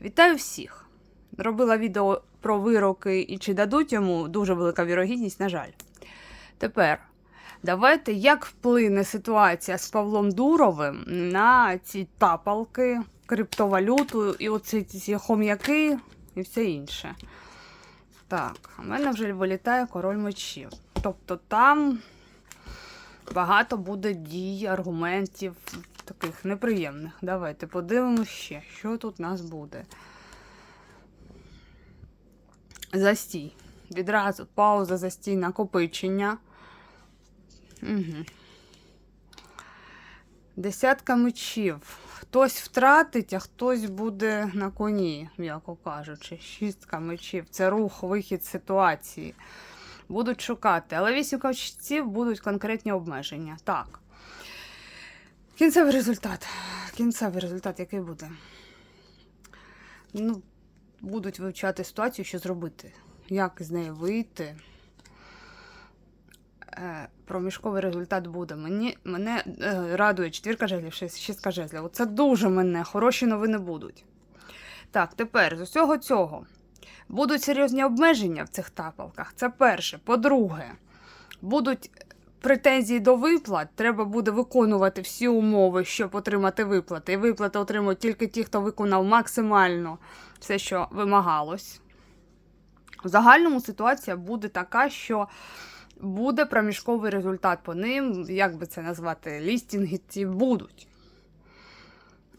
Вітаю всіх! Робила відео про вироки і чи дадуть йому дуже велика вірогідність, на жаль. Тепер давайте як вплине ситуація з Павлом Дуровим на ці тапалки, криптовалюту і оці ці хом'яки і все інше. Так, у мене вже вилітає король мечів. Тобто там багато буде дій, аргументів таких неприємних. Давайте подивимося ще, що тут у нас буде. Застій. Відразу пауза, застій, накопичення. Угу. Десятка мечів. Хтось втратить, а хтось буде на коні, м'яко кажучи. Шістка мечів. Це рух, вихід з ситуації. Будуть шукати. Але вісімка мечів будуть конкретні обмеження. Так. Кінцевий результат. Кінцевий результат, який буде? Ну, будуть вивчати ситуацію, що зробити. Як з неї вийти. Е, проміжковий результат буде. Мені, мене е, радує четвірка жезлів, шістка жезлів. Це дуже мене. Хороші новини будуть. Так, тепер з усього цього будуть серйозні обмеження в цих тапалках. Це перше. По-друге, будуть претензії до виплат. Треба буде виконувати всі умови, щоб отримати виплати. І виплати отримують тільки ті, хто виконав максимально все, що вимагалось. В загальному ситуація буде така, що буде проміжковий результат по ним, як би це назвати, лістінги ці будуть.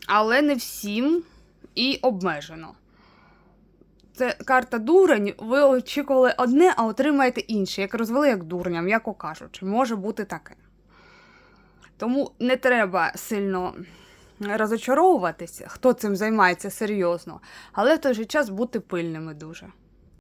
Але не всім і обмежено. Це карта дурень, ви очікували одне, а отримаєте інше. Як розвели як дурня, м'яко кажучи, може бути таке. Тому не треба сильно розочаровуватися, хто цим займається серйозно, але в той же час бути пильними дуже.